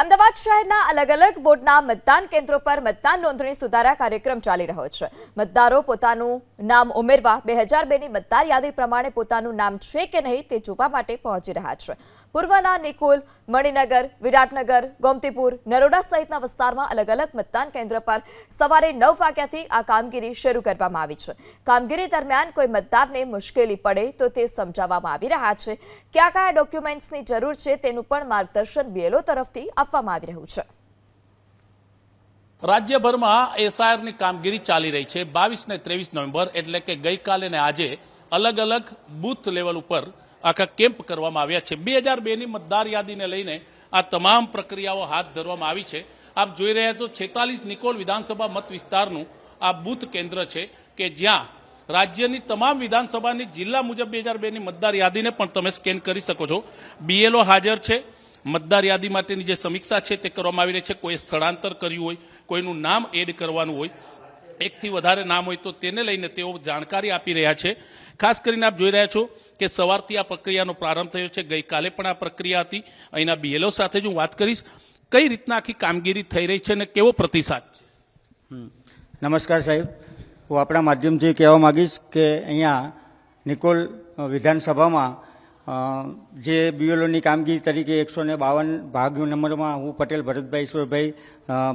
અમદાવાદ શહેરના અલગ અલગ વોર્ડના મતદાન કેન્દ્રો પર મતદાન નોંધણી સુધારા કાર્યક્રમ ચાલી રહ્યો છે. મતદારો પોતાનું નામ ઉમેરવા બે હજાર બેની મતદાર યાદી પ્રમાણે પોતાનું નામ છે કે નહીં તે જોવા માટે પહોંચી રહ્યા છે. પૂર્વના નિકુલ, મણિનગર, વિરાટનગર, ગોમતીપુર, નરોડા સહિતના વિસ્તારમાં અલગ અલગ મતદાન કેન્દ્ર પર સવારે નવ વાગ્યાથી આ કામગીરી શરૂ કરવામાં આવી છે. કામગીરી દરમિયાન કોઈ મતદારને મુશ્કેલી પડે તો તે સમજાવવામાં આવી રહ્યા છે. કયા કયા ડોક્યુમેન્ટ્સની જરૂર છે તેનું પણ માર્ગદર્શન બીએલઓ તરફથી આપવામાં આવી રહ્યું છે. રાજ્યભરમાં એસઆઈઆરની કામગીરી ચાલી રહી છે. બાવીસ ને ત્રેવીસ નવેમ્બર એટલે કે ગઈકાલે ને આજે અલગ અલગ બૂથ લેવલ ઉપર આખા કેમ્પ કરવામાં આવ્યા છે. બે હજાર બેની મતદાર યાદીને લઈને આ તમામ પ્રક્રિયાઓ હાથ ધરવામાં આવી છે. આપ જોઈ રહ્યા છો છેતાલીસ નિકોલ વિધાનસભા મત વિસ્તારનું આ બૂથ કેન્દ્ર છે કે જ્યાં રાજ્યની તમામ વિધાનસભાની જિલ્લા મુજબ બે હજાર બેની મતદાર યાદીને પણ તમે સ્કેન કરી શકો છો. બીએલઓ હાજર છે. મતદાર યાદી માટેની જે સમીક્ષા છે તે કરવામાં આવી રહી છે કોઈ સ્થળાંતર કર્યું હોય, કોઈનું નામ એડ કરવાનું હોય, એકથી વધારે નામ હોય તો તેને લઈને તેઓ જાણકારી આપી રહ્યા છે. ખાસ કરીને આપ જોઈ રહ્યા છો કે સવારથી આ પ્રક્રિયાનો પ્રારંભ થયો છે. ગઈકાલે પણ આ પ્રક્રિયા હતી. અહીંના બીએલઓ સાથે જ હું વાત કરીશ. કઈ રીતના આખી કામગીરી થઈ રહી છે અને કેવો પ્રતિસાદ છે? નમસ્કાર સાહેબ. હું આપણા માધ્યમથી કહેવા માગીશ કે અહીંયા નિકોલ વિધાનસભામાં જે બીએલઓની કામગીરી તરીકે એકસો ને બાવન ભાગ નંબરમાં હું પટેલ, ભરતભાઈ, ઈશ્વરભાઈ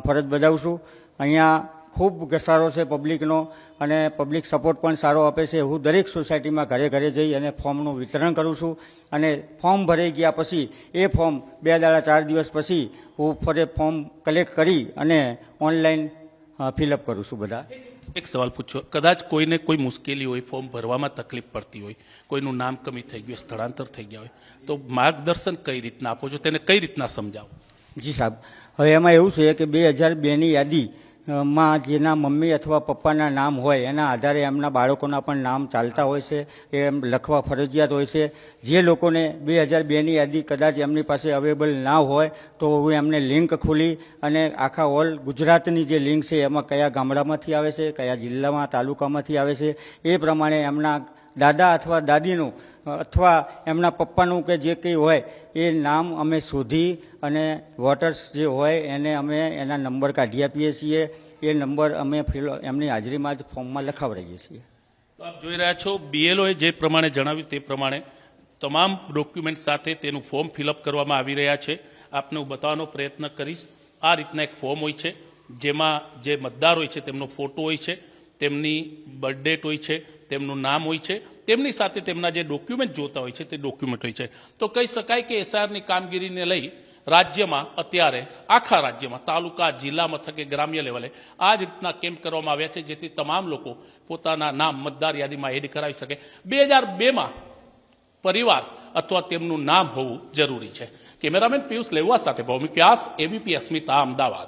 ફરજ બજાવું છું. અહીંયા ખૂબ ઘસારો છે પબ્લિકનો અને પબ્લિક સપોર્ટ પણ સારો આપે છે. હું દરેક સોસાયટીમાં ઘરે ઘરે જઈ અને ફોર્મનું વિતરણ કરું છું અને ફોર્મ ભરાઈ ગયા પછી, એ ફોર્મ બે દાડા ચાર દિવસ પછી હું ફરે ફોર્મ કલેક્ટ કરી અને ઓનલાઈન ફિલઅપ કરું છું બધા. એક સવાલ પૂછો. કદાચ કોઈને કોઈ મુશ્કેલી હોય, ફોર્મ ભરવામાં તકલીફ પડતી હોય, કોઈનું નામ કમી થઈ ગયું, સ્થળાંતર થઈ ગયા હોય, તો માર્ગદર્શન કઈ રીતના આપો છો? તેને કઈ રીતના સમજાવો? જી સાહેબ. હવે એમાં એવું છે કે બે હજાર બેની યાદી માં જેના મમ્મી અથવા પપ્પાના નામ હોય, એના આધારે એમના બાળકોના પણ નામ ચાલતા હોય છે એમ લખવા ફરજિયાત હોય છે. જે લોકોને બે હજાર બેની યાદી કદાચ એમની પાસે અવેલેબલ ના હોય, તો હું એમને લિંક ખોલી અને આખા ઓલ ગુજરાતની જે લિંક છે, એમાં કયા ગામડામાંથી આવે છે, કયા જિલ્લામાં, તાલુકામાંથી આવે છે, એ પ્રમાણે એમના દાદા અથવા દાદીનું, અથવા એમના પપ્પાનું કે જે કંઈ હોય, એ નામ અમે શોધી અને વોટર્સ જે હોય એને અમે એના નંબર કાઢી આપીએ છીએ. એ નંબર અમે ફિલ, એમની હાજરીમાં જ ફોર્મમાં લખાવડાવીએ છીએ. તો આપ જોઈ રહ્યા છો બીએલઓએ જે પ્રમાણે જણાવ્યું તે પ્રમાણે તમામ ડોક્યુમેન્ટ સાથે તેનું ફોર્મ ફિલઅપ કરવામાં આવી રહ્યા છે. આપને હું બતાવવાનો પ્રયત્ન કરીશ. આ રીતના એક ફોર્મ હોય છે, જેમાં જે મતદાર હોય છે, તેમનો ફોટો હોય છે, તેમની બર્થ ડેટ હોય છે તેમનું નામ હોય છે, તેમની સાથે તેમના જે ડોક્યુમેન્ટ જોતા હોય છે, તે ડોક્યુમેન્ટ હોય છે. તો કહી શકાય કે એસઆરની કામગીરીને લઈ રાજ્યમાં અત્યારે, આખા રાજ્યમાં, તાલુકા, જિલ્લા મથકે, ગ્રામ્ય લેવલે આ જ રીતના કેમ્પ કરવામાં આવ્યા છે, જેથી તમામ લોકો પોતાના નામ, મતદાર યાદીમાં એડ કરાવી શકે. બે હજાર બેમાં પરિવાર અથવા તેમનું નામ હોવું જરૂરી છે. કેમેરામેન પિયુષ લેવા સાથે ભૌમિક વ્યાસ, એબીપી અસ્મિતા, અમદાવાદ.